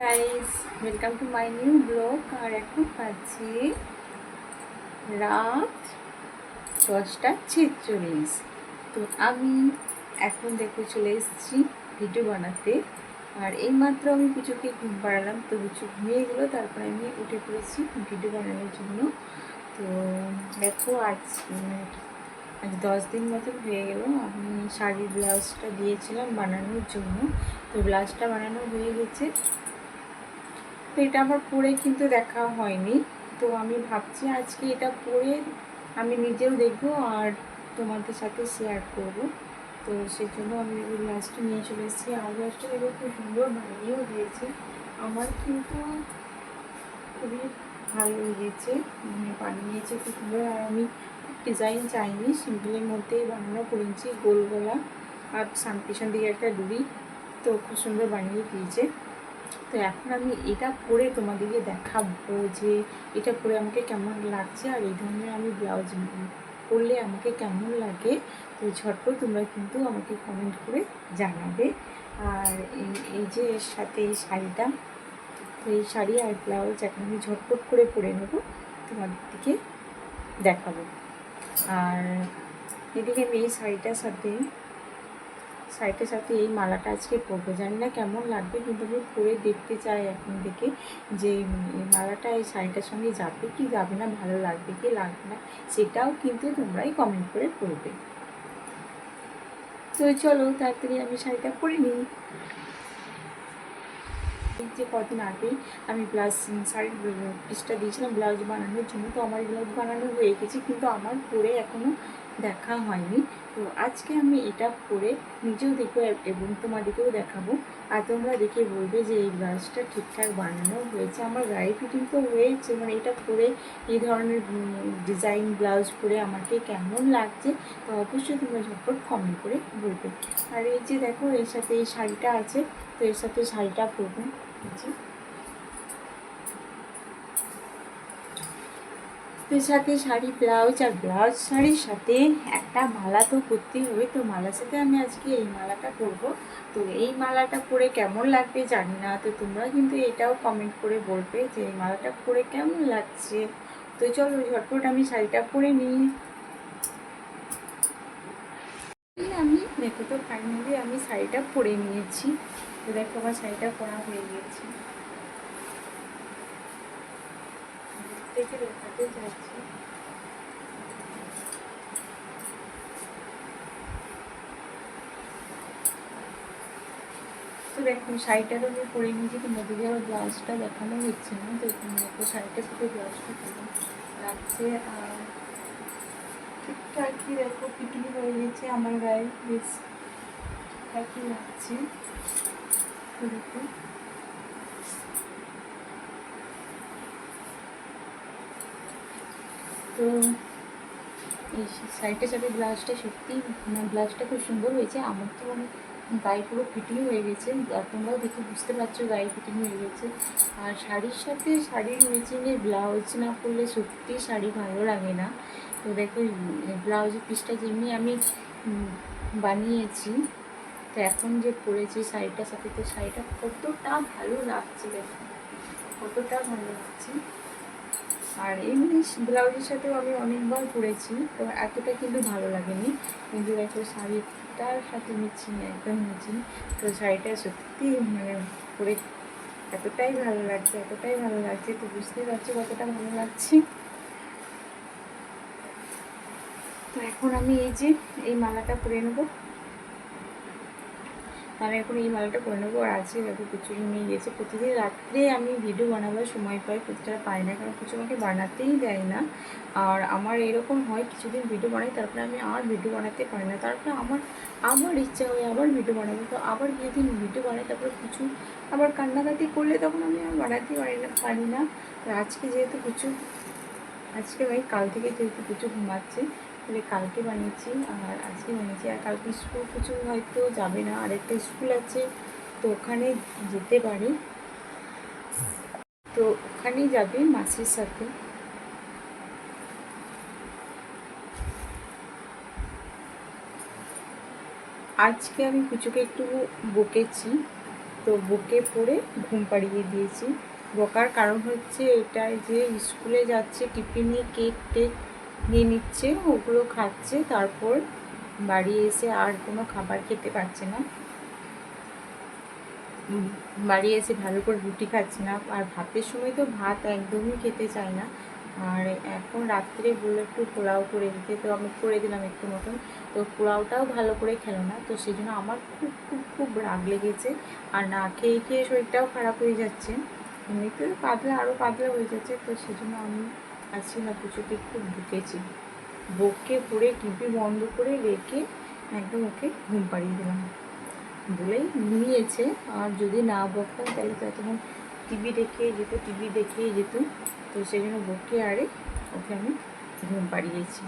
Guys welcome to my new blog আর এখন পাচ্ছি রাত দশটা ছেচল্লিশ। তো আমি এখন দেখে চলে এসেছি ভিডিও বানাতে। আর এইমাত্র আমি পুজোকে ঘুম পাড়ালাম তো কিছু ঘুমিয়ে গেলো তারপরে আমি উঠে পড়েছি ভিডিও বানানোর জন্য। তো দেখো আজ উম, আজ দশ দিন মতো হয়ে গেল আমি শাড়ির ব্লাউজটা দিয়েছিলাম বানানোর জন্য। তো ব্লাউজটা বানানো হয়ে গেছে। তো এটা আমার পরে কিন্তু দেখা হয়নি। তো আমি ভাবছি আজকে এটা পরে আমি নিজেও দেখব আর তোমাদের সাথে শেয়ার করব। তো সেই জন্য আমি ওই গ্লাসটা নিয়ে চলে এসেছি। আর গ্লাসটা দেখো খুব সুন্দর বানিয়েও দিয়েছে। আমার কিন্তু খুবই ভালো লেগেছে। মানে বানিয়েছে খুব সুন্দর। আর আমি ডিজাইন চাইনি। সিম্পলের মধ্যেই বানানো করেছি। গোল গলা আর সান পিছন দিকে একটা ডুবি তো খুব সুন্দর বানিয়ে দিয়েছে। তো এখন আমি এটা পরে তোমাদেরকে দেখাবো যে এটা পরে আমাকে কেমন লাগছে আর এই ধরনের আমি ব্লাউজ পরলে আমাকে কেমন লাগে। তো ঝটপট তোমরা কিন্তু আমাকে কমেন্ট করে জানাবে। আর এই যে এর সাথে এই শাড়িটা, তো এই শাড়ি আর ব্লাউজ এখন আমি ঝটপট করে পরে নেব তোমাদের দিকে দেখাবো। আর এদিকে আমি এই শাড়িটার সাথে শাড়িটার সাথে এই মালাটা আজকে পরবো। জানি না কেমন লাগবে, কিন্তু আমি পরে দেখতে চাই এখন থেকে যে এই মালাটা এই শাড়িটার সঙ্গে যাবে কি যাবে না, ভালো লাগবে কি লাগবে না, সেটাও কিন্তু তোমরাই কমেন্ট করে করবে তো চলো, তাড়াতাড়ি আমি শাড়িটা পরে নিই। যে কদিন আগেই আমি ব্লাউজ শাড়ির পিসটা দিয়েছিলাম ব্লাউজ বানানোর জন্য, তো আমার ব্লাউজ বানানো হয়ে গেছে, কিন্তু আমার পরে এখনও দেখা হয়নি। তো আজকে আমি এটা পরে নিজেও দেখব এবং তোমাদেরকেও দেখাবো। আর তোমরা দেখে বলবে যে এই ব্লাউজটা ঠিকঠাক বানানো হয়েছে। আমার গায়ে ফিটিং তো হয়েছে মানে এটা পরে এই ধরনের ডিজাইন ব্লাউজ পরে আমাকে কেমন লাগছে, তো অবশ্যই তোমরা ঝটপট কমেন্ট করে বলবে। আর এই যে দেখো, এর সাথে এই শাড়িটা আছে, তো এর সাথে শাড়িটা পরবো। এর সাথে শাড়ি, ব্লাউজ আর ব্লাউজ শাড়ির সাথে একটা মালা তো করতেই হবে। তো মালার সাথে আমি আজকে এই মালাটা পরব তো এই মালাটা পরে কেমন লাগবে জানি না। তো তোমরা কিন্তু এটাও কমেন্ট করে বলবে যে এই মালাটা পরে কেমন লাগছে। তো চলো ঝটপট আমি শাড়িটা পরে নিই। আমি, দেখো তো ফাইনালি আমি শাড়িটা পরে নিয়েছি। তো দেখো আমার শাড়িটা পরা হয়ে গেছে থেকে দেখাতে যাচ্ছি তো দেখুন শাড়িটা তো আমি পরে নিয়েছি কিন্তু যাওয়ার ব্লাউজটা দেখানো হচ্ছে না, তো দেখো, শাড়িটার সাথে ব্লাউজটা কেমন লাগছে আর ঠিকঠাকই দেখো পিকনি হয়ে গেছে আমার গায়ে, বেশ ঠিকঠাকই লাগছে। তো তো, এই শাড়িটার সাথে ব্লাউজটা সত্যি মানে ব্লাউজটা খুব সুন্দর হয়েছে। আমার তো মানে গায়ে পুরো ফিটিং হয়ে গেছে। আর তোমরাও দেখে বুঝতে পারছ গায়ে ফিটিং হয়ে গেছে। আর শাড়ির সাথে শাড়ির মেচিংয়ে ব্লাউজ না পরলে সত্যি শাড়ি ভালো লাগে না। তো দেখো ব্লাউজের পিসটা যেমনি আমি বানিয়েছি, তো এখন যে পরেছি শাড়িটার সাথে, তো শাড়িটা কতটা ভালো লাগছে দেখো। কতটা ভালো লাগছে। আর এমনি ব্লাউজের সাথেও আমি অনেকবার পরেছি, তো এতটা কিন্তু ভালো লাগেনি। কিন্তু দেখো, শাড়িটার সাথে মিচ্ছি একদম মিচ্ছি তো শাড়িটা সত্যি মানে পরে এতটাই ভালো লাগছে, এতটাই ভালো লাগছে, তো বুঝতেই পারছ কতটা ভালো লাগছে। তো এখন আমি এই যে, এই মালাটা পরে নেব। আমি এখন এই মালাটা করে নেব। আর আজকে দেখো কুচুরি নিয়ে গেছে প্রতিদিন রাত্রে আমি ভিডিও বানাবার সময় পাই, প্রতিটা পাই না, কারণ কিছু আমাকে বানাতেই দেয় না। আর আমার এরকম হয়, কিছুদিন ভিডিও বানাই, তারপরে আমি আর ভিডিও বানাতে পারি না। তারপরে আমার আবার ইচ্ছা হয় আবার ভিডিও বানাবো। তো আবার যেদিন ভিডিও বানাই, তারপরে কিছু আবার কান্নাকাটি করলে তখন আমি আর বানাতে পারি না পারি না। আজকে যেহেতু কিছু আজকে ভাই কাল থেকে যেহেতু কিছু ঘুমাচ্ছে তাহলে কালকে বানিয়েছি আর আজকে বানিয়েছি। আর কালকে স্কুল কিছু হয়তো যাবে না। আর একটা স্কুল আছে, তো ওখানে যেতে পারি। তো ওখানেই যাবে মাসির সাথে। আজকে আমি কুচুকে একটু বকেছি, তো বকে পড়ে ঘুম পাড়িয়ে দিয়েছি। বকার কারণ হচ্ছে এটাই যে স্কুলে যাচ্ছে, টিফিনে কেক টেক নিয়ে নিচ্ছে, ওগুলো খাচ্ছে, তারপর বাড়ি এসে আর কোনো খাবার খেতে পারছে না। বাড়ি এসে ভালো করে রুটি খাচ্ছে না, আর ভাতের সময় তো ভাত একদমই খেতে চায় না। আর এখন রাত্রে বলল একটু পোলাও করে দিতে, তো আমি করে দিলাম একটু মতন। তো পোলাওটাও ভালো করে খেলো না, তো সেই জন্য আমার খুব খুব খুব রাগ লেগেছে। আর না খেয়ে খেয়ে শরীরটাও খারাপ হয়ে যাচ্ছে। এমনিতে পাতলা আরও পাতলা হয়ে যাচ্ছে, তো সেই জন্য আমি আজকে না পুজোকে খুব ঢুকেছি বকে পড়ে টিভি বন্ধ করে রেখে একদম ওকে ঘুম পাড়িয়ে দিলাম। বলেই নিয়েছে আর যদি না বকতাম, তাহলে তো এতক্ষণ টিভি দেখে যেত, টিভি দেখে যেত। তো সেই জন্য বকে আরে ওকে আমি ঘুম পাড়িয়েছি।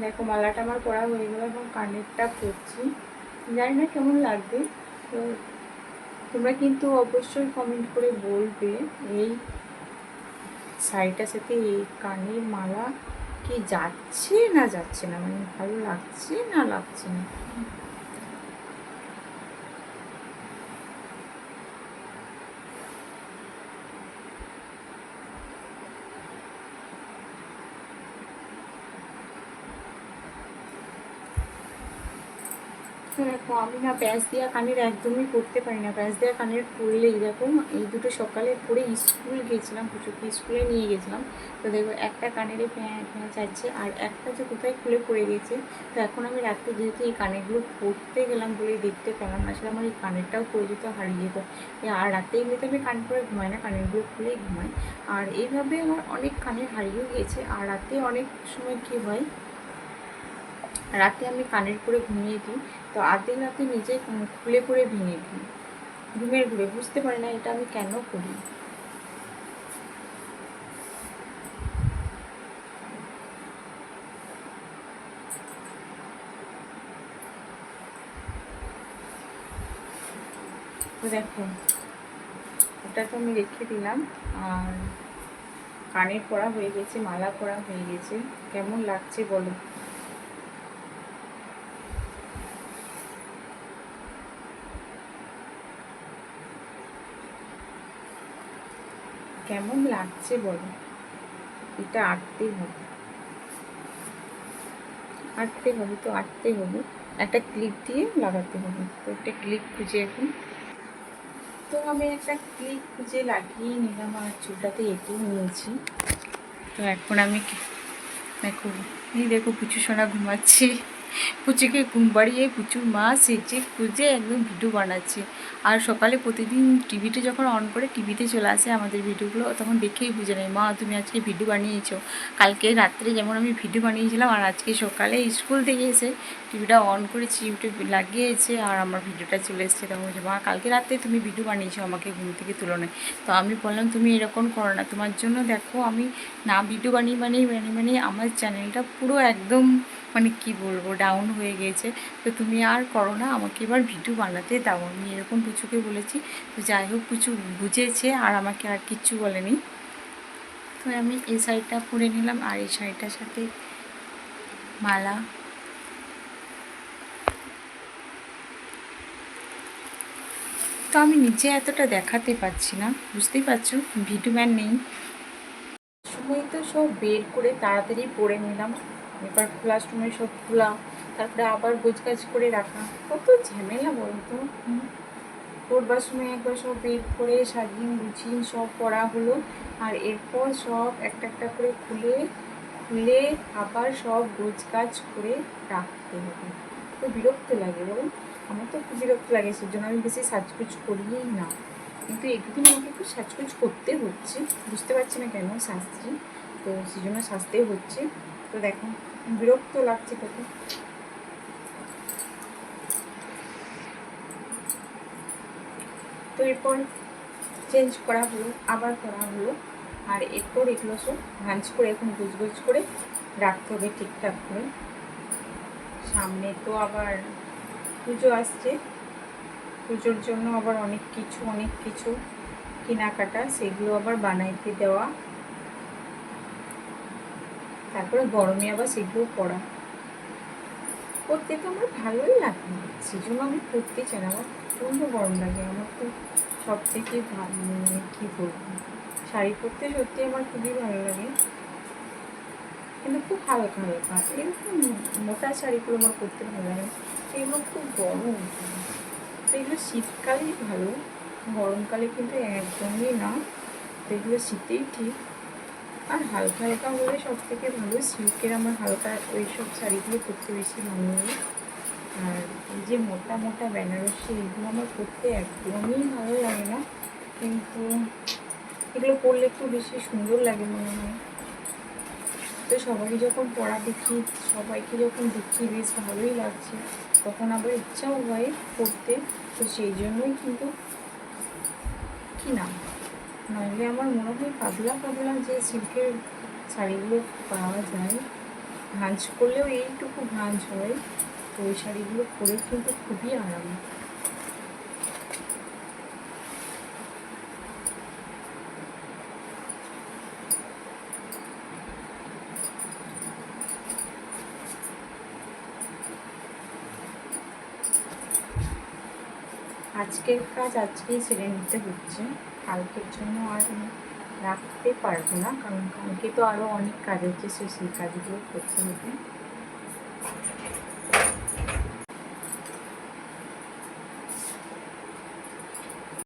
দেখো, মালাটা আমার পড়া হয়ে গেল এবং কানেরটা পরছি জানি না কেমন লাগবে। তো তোমরা কিন্তু অবশ্যই কমেন্ট করে বলবে এই শাড়িটার সাথে এই কানের মালা কি যাচ্ছে না যাচ্ছে না? মানে ভালো লাগছে না লাগছে না তো দেখো, আমি না প্যাঁচ দেওয়া কানের একদমই করতে পারি না। প্যাঁচ দেওয়া কানের পরলেই দেখো, এই দুটো সকালে পরে স্কুল গেছিলাম পুজোকে স্কুলে নিয়ে গেছিলাম তো দেখো, একটা কানেরে প্যাঁচ আছে আর একটা যে কোথায় খুলে পড়ে গেছে তো এখন আমি রাত্রে যেহেতু এই কানেরগুলো পরতে গেলাম বলে দেখতে পেলাম আসলে আমার এই কানেরটাও পরে যেত হারিয়ে যেত আর রাতে এমনিতে আমি কান পরে ঘুমাই না, কানেরগুলো খুলেই ঘুমাই। আর এইভাবে আমার অনেক কানের হারিয়েও গিয়েছে। আর রাতে অনেক সময় কী হয় রাতে আমি কানের করে ঘুমিয়ে দিই। তো আর্ধেক রাতে নিজে খুলে করে ভেঙে দিই। ঘুমের ঘুরে, বুঝতে পারি না এটা আমি কেন করি। দেখো, ওটা তো আমি রেখে দিলাম। আর কানের পরা হয়ে গেছে, মালা পরা হয়ে গেছে। কেমন লাগছে বলো? কেমন লাগছে বলো? এটা আটতেই হবে। আটতে হবে তো, আটতে হবে। একটা ক্লিপ দিয়ে লাগাতে হবে। তো একটা ক্লিপ খুঁজে এখন। তো আমি একটা ক্লিপ খুঁজে লাগিয়ে নিলাম আর চুলটাতে এঁকে নিয়েছি। তো এখন আমি দেখো, এই দেখো পুচু সোনা ঘুমাচ্ছে। পুচুকে ঘুম বাড়িয়ে পুচুর মা সেজে খুঁজে একদম ভিডিও বানাচ্ছে। আর সকালে প্রতিদিন টিভিতে যখন অন করে, টিভিতে চলে আসে আমাদের ভিডিওগুলো, তখন দেখেই বুঝে নেয়, মা, তুমি আজকে ভিডিও বানিয়েছো। কালকে রাত্রে যেমন আমি ভিডিও বানিয়েছিলাম, আর আজকে সকালে স্কুল থেকে এসে টিভিটা অন করেছি, ইউটিউব লাগিয়েছে, আর আমার ভিডিওটা চলে এসেছে। তখন বলছে, মা, কালকে রাতে তুমি ভিডিও বানিয়েছো, আমাকে ঘুম থেকে তুলনায় তো আমি বললাম, তুমি এরকম করো না। তোমার জন্য দেখো, আমি না ভিডিও বানিয়ে বানিয়ে বানিয়ে বানিয়ে আমার চ্যানেলটা পুরো একদম মানে কি বলব ডাউন হয়ে গেছে। তো তুমি আর করো না, আমাকে এবার ভিডিও বানাতে দাও। আমি এরকম পুচুকে বলেছি। তো যাই হোক, পুচু বুঝেছে আর আমাকে আর কিচ্ছু বলেনি। তো আমি এই শাড়িটা পরে নিলাম আর এই শাড়িটার সাথে মালা। তো আমি নিজে এতটা দেখাতে পারছি না, বুঝতেই পারছ? ভিডিও ম্যান নেই। সময় তো সব বের করে তাড়াতাড়ি পরে নিলাম। এবার ক্লাসরুমে সব খোলা তারপরে আবার গোজ গোছগাছ করে রাখা কত ঝামেলা বলতো। পড়বার সময় একবার সব বের করে সাজিয়ে গুছিয়ে সব পড়া হলো, আর এরপর সব একটা একটা করে খুলে খুলে আবার সব গোজ গোছগাছ করে রাখতে হবে। তো বিরক্ত লাগে বলো। আমার তো খুব বিরক্ত লাগে, সেজন্য আমি বেশি সাজগুজ করিই না। কিন্তু একদিন আমাকে একটু সাজগুজ করতে হচ্ছে, বুঝতে পারছি না কেন সাজছি তো সেই জন্য সাজতেই হচ্ছে। তো দেখো, বিরক্ত লাগছে কত তো এরপর চেঞ্জ করা হলো, আবার করা হলো, আর এরপর এগুলো সব ভাঁজ করে এখন গুজগুজ করে রাখতে হবে ঠিকঠাক করে। সামনে তো আবার পুজো আসছে, পুজোর জন্য আবার অনেক কিছু অনেক কিছু কেনাকাটা, সেগুলো আবার বানাইতে দেওয়া তারপরে গরমে আবার সেগুলো পড়া। পরতে তো আমার ভালোই লাগে। সেই জন্য আমি পরতে চাই আমার প্রচণ্ড গরম লাগে। আমার তো সব থেকে ভালো মানে কী বলব? শাড়ি পরতে সত্যি আমার খুবই ভালো লাগে। কিন্তু খুব হালকা হালকা। এরকম মোটা শাড়িগুলো আমার পরতে ভালো লাগে। এগুলো খুব গরম। তো এগুলো শীতকালেই ভালো। গরমকালে কিন্তু একদমই না। তো এগুলো শীতেই ঠিক। আর হালকা হালকা হলে সব থেকে ভালো সিল্কের আমার হালকা ওই সব শাড়িগুলো পরতে বেশি ভালো লাগে। আর এই যে মোটা মোটা বেনারসি, এগুলো আমার পরতে একদমই ভালো লাগে না। কিন্তু এগুলো পরলে একটু বেশি সুন্দর লাগে মনে হয়। তো সবাই যখন পড়া দেখি, সবাইকে যখন দেখি, বেশ ভালোই লাগছে। তখন আবার ইচ্ছাও হয় পড়তে তো সেই জন্যই কিন্তু কিনা। নইলে আমার মনে হয় পাতলা পাতলা যে সিল্কের শাড়িগুলো পাওয়া যায়, ভাঁজ করলেও এইটুকু ভাঁজ হয়, তো ওই শাড়িগুলো পরে কিন্তু খুবই আরাম। আজকের কাজ আজকেই সেরে নিতে হচ্ছে। কালকের জন্য আর আমি রাখতে পারব না, কারণ কালকে তো আরও অনেক কাজ আছে সে সেই কাজগুলো করতে হবে।